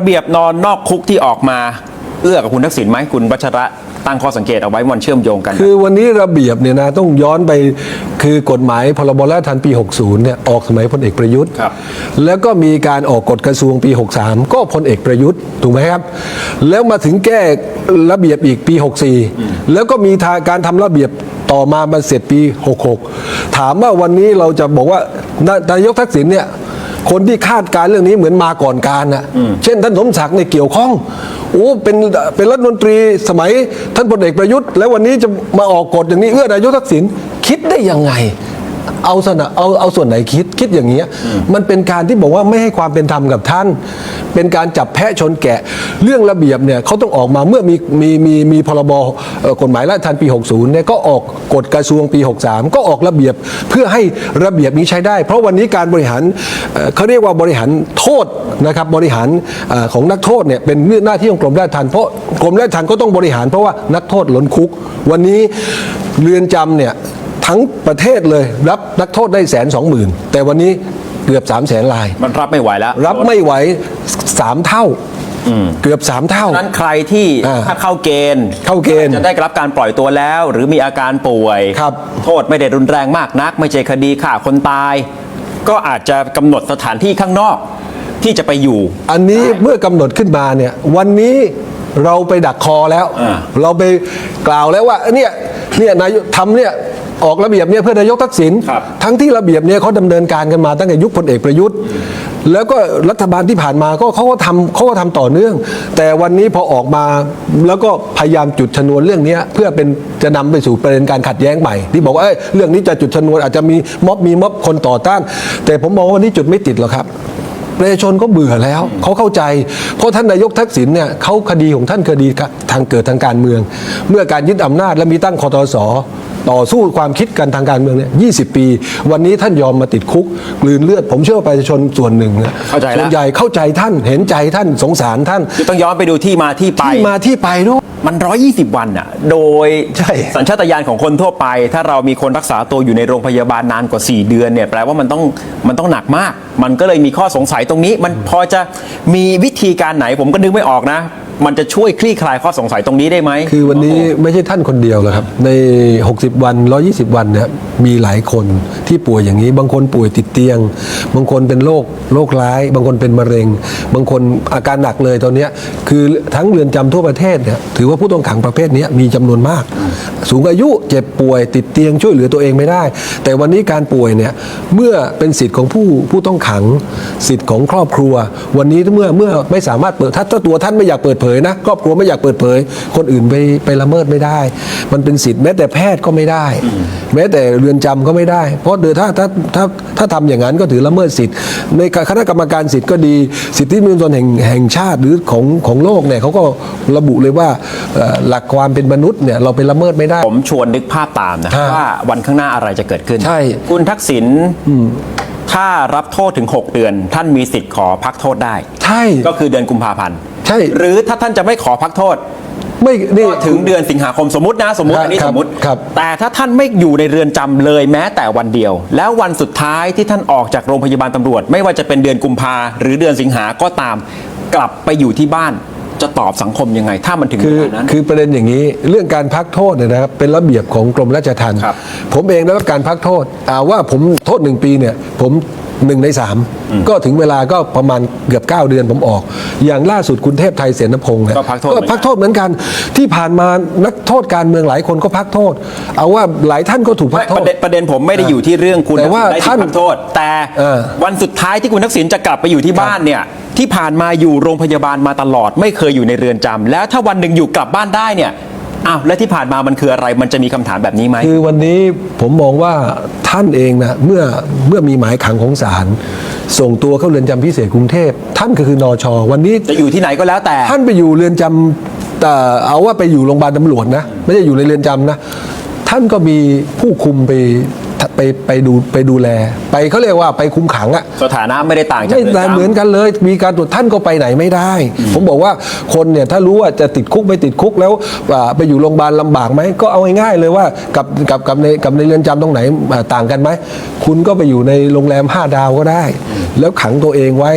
ระเบียบนอนนอกคุกที่ออกมา เอื้อกับคุณทักษิณไหมคุณวัชระตั้งข้อสังเกตเอาไว้มันเชื่อมโยงกัน คือวันนี้ระเบียบเนี่ยนะต้องย้อนไปคือกฎหมายพรบราชทัณฑ์ปี 60 เนี่ยออกสมัยพลเอกประยุทธ์ ครับแล้วก็มีการออกกฎกระทรวงปี 63 ก็พลเอกประยุทธ์ ถูกไหมครับ แล้วมาถึงแก้ระเบียบอีกปี 64 แล้วก็มีทางการทำระเบียบต่อมามาเสร็จปี 66 ถามว่าวันนี้เราจะบอกว่านานายกทักษิณเนี่ย คนที่คาดการณ์เรื่องนี้เหมือนมาก่อนการนะเช่นท่านสมศักดิ์ในยเกี่ยวข้องโอ้เป็นเป็นรัฐมนตรีสมัยท่านพลเอกประยุทธ์ แล้ววันนี้จะมาออกกฎอย่างนี้เอื้อนายกทักษิณคิดได้ยังไง เอาสนะเอาเอาส่วนไหนคิดคิดอย่างเงี้ยมันเป็นการที่บอกว่าไม่ให้ความเป็นธรรมกับท่าน เป็นการจับแพะชนแกะ เรื่องระเบียบเนี่ยเขาต้องออกมาเมื่อมีมีมีมีพรบเอ่อกฎหมายราชทัณฑ์ปี 60เนี่ยก็ออกกฎกระทรวงปี 63 ก็ออกระเบียบเพื่อให้ระเบียบนี้ใช้ได้ เพราะวันนี้การบริหารเอ่อเขาเรียกว่าบริหารโทษนะครับบริหารเอ่อของนักโทษเนี่ยเป็นหน้าที่ของกรมราชทัณฑ์เพราะกรมราชทัณฑ์ก็ต้องบริหารเพราะว่านักโทษล้นคุก วันนี้เรือนจำเนี่ย ทั้งประเทศเลยรับนักโทษได้แสนสองหมื่นแต่วันนี้เกือบ3ามแสนลาย มันรับไม่ไหวแล้วรับไม่ไหวสามเท่าเกือบสามเท่าฉะนั้นใครที่อ่าถ้าเข้าเกณฑ์เข้าเกณฑ์จะได้รับการปล่อยตัวแล้ว หรือมีอาการป่วยครับโทษไม่ได้รุนแรงมากนัก ไม่ใช่คดีฆ่าคนตาย ก็อาจจะกำหนดสถานที่ข้างนอกที่จะไปอยู่ อันนี้เมื่อกำหนดขึ้นมาเนี่ย วันนี้เราไปดักคอแล้วอ่าเราไปกล่าวแล้วว่าเนี่ยเนี่ยนายกทำเนี่ย ออกระเบียบเนี่ยเพื่อนายกทักษิณครับ ทั้งที่ระเบียบเนี่ยเขาดำเนินการกันมาตั้งแต่ยุคพลเอกประยุทธ์ แล้วก็รัฐบาลที่ผ่านมาก็เขาก็ทำเขาก็ทำต่อเนื่อง แต่วันนี้พอออกมาแล้วก็พยายามจุดชนวนเรื่องเนี้ยเพื่อเป็นจะนำไปสู่ประเด็นการขัดแย้งใหม่ ที่บอกว่าเอ้ยเรื่องนี้จะจุดชนวนอาจจะมีม็อบมีม็อบคนต่อต้าน แต่ผมมองว่าวันนี้จุดไม่ติดหรอกครับ ประชาชนก็เบื่อแล้วเขาเข้าใจเพราะท่านนายกทักษิณเนี่ยเขาคดีของท่านคดีทางเกิดทางการเมือง เมื่อการยึดอำนาจและมีตั้งคอตส ต่อสู้ความคิดกันทางการเมืองเนี่ยยีปี วันนี้ท่านยอมมาติดคุกกลืนเลือด ผมเชื่อว่าประชาชนส่วนหนึ่งนี่ยเข้าใจแล้ว ส่วนใหญ่เข้าใจท่านเห็นใจท่านสงสารท่านคือต้องย้อนไปดูที่มาที่ไป ที่มาที่ไปด้วย มัน 120 วันอะโดยใช่ สัญชาตญาณของคนทั่วไป ถ้าเรามีคนรักษาตัวอยู่ในโรงพยาบาลนานกว่า 4 เดือนเนี่ย แปลว่ามันต้อง มันต้องหนักมาก มันก็เลยมีข้อสงสัยตรงนี้ มันพอจะมีวิธีการไหนผมก็นึกไม่ออกนะ มันจะช่วยคลี่คลายข้อสงสัยตรงนี้ได้ไหม คือวันนี้ไม่ใช่ท่านคนเดียวหรอกครับ ใน 60 วัน 120 วันเนี่ยมีหลายคนที่ป่วยอย่างนี้ บางคนป่วยติดเตียง บางคนเป็นโรคโรคร้าย บางคนเป็นมะเร็ง บางคนอาการหนักเลยตอนนี้คือทั้งเรือนจำทั่วประเทศเนี่ยถือว่าผู้ต้องขังประเภทนี้มีจำนวนมาก สูงอายุเจ็บป่วยติดเตียงช่วยเหลือตัวเองไม่ได้ แต่วันนี้การป่วยเนี่ยเมื่อเป็นสิทธิ์ของผู้ผู้ต้องขังสิทธิ์ของครอบครัว วันนี้เมื่อเมื่อไม่สามารถเปิดถ้าถ้าตัวท่านไม่อยากเปิดเผยนะครอบครัวไม่อยากเปิดเผย คนอื่นไปไปละเมิดไม่ได้ มันเป็นสิทธิ์แม้แต่แพทย์ก็ไม่ได้ แม้แต่เรือนจำก็ไม่ได้ เพราะเดี๋ยวถ้าถ้าถ้าถ้าทำอย่างนั้นก็ถือละเมิดสิทธิ์ ในคณะกรรมการสิทธิ์ก็ดี สิทธิมนุษยชนแห่งแห่งชาติหรือของของโลกเนี่ยเขาก็ระบุเลยว่าเอ่อหลักความเป็นมนุษย์เนี่ยเราไปละเมิดไม่ได้ ผมชวนนึกภาพตามนะฮะว่าวันข้างหน้าอะไรจะเกิดขึ้นใช่คุณทักษิณถ้ารับโทษถึง 6 เดือน ท่านมีสิทธิ์ขอพักโทษได้ ใช่ ก็คือเดือนกุมภาพันธ์ ใช่ หรือถ้าท่านจะไม่ขอพักโทษ ไม่นี่ ก็ถึงเดือนสิงหาคมสมมตินะสมมติครับอันนี้ครัสบมมติ ครับ แต่ถ้าท่านไม่อยู่ในเรือนจำเลยแม้แต่วันเดียว แล้ววันสุดท้ายที่ท่านออกจากโรงพยาบาลตำรวจ ไม่ว่าจะเป็นเดือนกุมภาหรือเดือนสิงหาก็ตาม กลับไปอยู่ที่บ้านจะตอบสังคมยังไง ถ้ามันถึงคือเวลานั้น คือประเด็นอย่างนี้เรื่องการพักโทษเนี่ยนะครับเป็นระเบียบของกรมราชทัณฑ์ครับผมเองได้รับการพักโทษอ่าว่าผมโทษหนึ่งปีเนี่ยผม หนึ่งในสามก็ถึงเวลาก็ประมาณเกือบ 9 เดือนผมออก อย่างล่าสุดคุณเทพไทยเสนพงศ์เนี่ยก็พักโทษเหมือนกันพักโทษเหมือนกัน ที่ผ่านมานักโทษการเมืองหลายคนก็พักโทษ เอาว่าหลายท่านก็ถูกพักโทปษระเด็นประเด็นผมไม่ได้อยู่ที่เรื่องคุณแต่ว่าได้ท่านสิทธิ์พักโทษ แต่เออวันสุดท้ายที่คุณทักษิณจะกลับไปอยู่ที่บ้านเนี่ยที่ผ่านมาอยู่โรงพยาบาลมาตลอด ไม่เคยอยู่ในเรือนจำแล้วถ้าวันหนึ่งอยู่กลับบ้านได้เนี่ย อ้าวแล้วที่ผ่านมามันคืออะไรมันจะมีคำถามแบบนี้ไหม คือวันนี้ผมมองว่าท่านเองนะเมื่อเมื่อมีหมายขังของศาลส่งตัวเข้าเรือนจำพิเศษกรุงเทพ ท่านก็คือนอชอวันนี้ จะอยู่ที่ไหนก็แล้วแต่ ท่านไปอยู่เรือนจำแต่เอาว่าไปอยู่โรงพยาบาลตำรวจนะ ไม่ได้อยู่ในเรือนจำนะ ท่านก็มีผู้คุมไป ไปไปดูไปดูแล ไปเขาเรียกว่าไปคุมขังอะสถานะไม่ได้ต่างจากไม่เรือนต่างจำ เหมือนกันเลย มีการตรวจท่านก็ไปไหนไม่ได้ ผมบอกว่าคนเนี่ยถ้ารู้ว่าจะติดคุกไม่ติดคุกแล้วอ่าไปอยู่โรงพยาบาลลำบากไหมก็เอาง่ายๆเลยว่ากับกับกับในกับในเรือนจำตรงไหนอ่าต่างกันไหมคุณก็ไปอยู่ในโรงแรมห้าดาวก็ได้ แล้วขังตัวเองไว้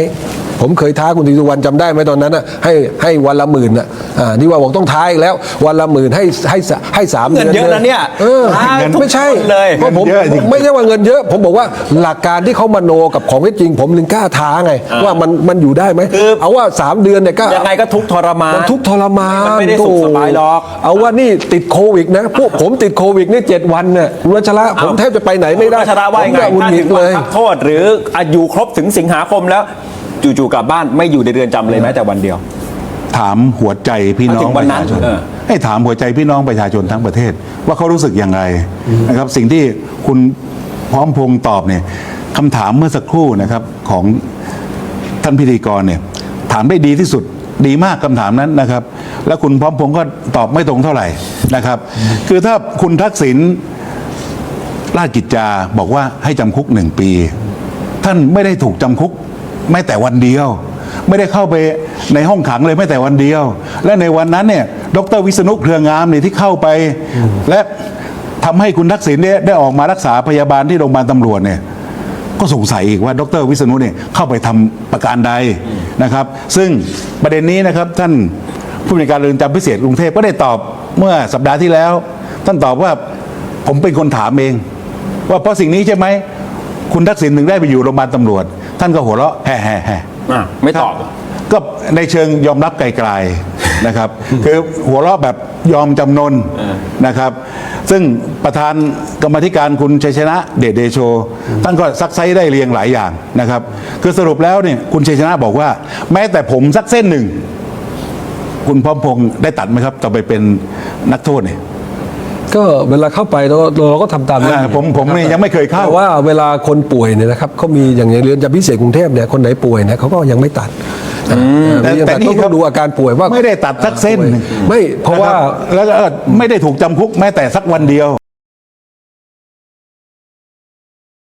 ผมเคยท้าคุณศรีสุวรรณจำได้ไหมตอนนั้นน่ะให้ให้วันละหมื่นน่ะอ่านี่ว่าบอกต้องท้าอีกแล้ว วันละหมื่นให้ให้สให้สามเงินเดือนเยอะนะเนี่ยเออท้าทุกไม่ใช่คนเลยเพราะผมเงินเยอะจริง ไม่ใช่ว่าเงินเยอะ ผมบอกว่าหลักการที่เขามโนกับของที่จริง ผมถึงกล้าท้าไง ว่ามันมันอยู่ได้ไหมคือ เอาว่าสามเดือนเนี่ยก็ ยังไงก็ทุกข์ทรมาน มันทุกข์ทรมานมันไม่ได้สุขสบายหรอก เอาว่านี่ติดโควิดนะ พวกผมติดโควิดนี่เจ็ดวันเนี่ยคุณวัชระผมแทบจะไปไหนไม่ได้วัชระว่ายังไงผมเนี่ยหงุดถ้าหงิถึดงเลวันย พักโทษหรืออายุครบถึงสิงหาคมแล้ว จู่ๆกลับบ้านไม่อยู่ในเรือนจำเลยแม้แต่วันเดียว ถามหัวใจพี่น้อถึงงปวันระนั้นชาชนเออ ให้ถามหัวใจพี่น้องประชาชนทั้งประเทศ ว่าเขารู้สึกอย่างไรนะครับ สิ่งที่คุณพร้อมพงษ์ตอบเนี่ยคำถามเมื่อสักครู่นะครับของท่านพิธีกรเนี่ย ถามได้ดีที่สุดดีมากคำถามนั้นนะครับ แล้วคุณพร้อมพงษ์ก็ตอบไม่ตรงเท่าไหร่นะครับ คือถ้าคุณทักษิณ ราชกิจจาบอกว่าให้จำคุกหนึ่งปี ท่านไม่ได้ถูกจำคุก แม้แต่วันเดียว ไม่ได้เข้าไปในห้องขังเลยแม้แต่วันเดียว และในวันนั้นเนี่ยดรวิษณุเครืองามเนี่ยที่เข้าไป และทำให้คุณทักษิณเนี่ยได้ออกมารักษาพยาบาลที่โรงพยาบาลตำรวจเนี่ยก็สงสัยอีกว่าดรวิษณุเนี่ยเข้าไปทำประการใดนะครับ ซึ่งประเด็นนี้นะครับท่านผู้ในวยการเรือนจำพิเศษกรุงเทพก็ได้ตอบเมื่อสัปดาห์ที่แล้ว ท่านตอบว่าผมเป็นคนถามเอง ว่าเพราะสิ่งนี้ใช่ไหมคุณทักษิณถึงได้ไปอยู่โรงพยาบาลตำรวจ ท่านก็หัวเราะแฮ่แฮ่แฮ่อะไม่ตอบ ก็ในเชิงยอมรับไกลๆนะครับ คือหัวเราะแบบยอมจำนนนะครับ ซึ่งประธานกรรมาธิการคุณชัยชนะเดชเดโชท่านก็ซักไซได้เรียงหลายอย่างนะครับ คือสรุปแล้วเนี่ยคุณชัยชนะบอกว่า แม้แต่ผมสักเส้นหนึ่ง คุณพร้อมพงษ์ได้ตัดไหมครับต่อไปเป็นนักโทษเนี่ย ก็เวลาเข้าไปเราเราก็ทำตามนั้นอ่าผมผมเนี่ยยังไม่เคยเข้า แต่ว่าเวลาคนป่วยเนี่ยนะครับเขามีอย่างอย่างเรือนจำพิเศษกรุงเทพเนี่ยคนไหนป่วยเนี่ยเขาก็ยังไม่ตัดแต่แต่แต่แต่นี่นี่ครัต้อบงดูอาการป่วยว่าไม่ได้ตัดสักเส้นหนึ่งไม่เพราะว่านคบแล้วก็ไม่ได้ถูกจำคุกแม้แต่สักวันเดียว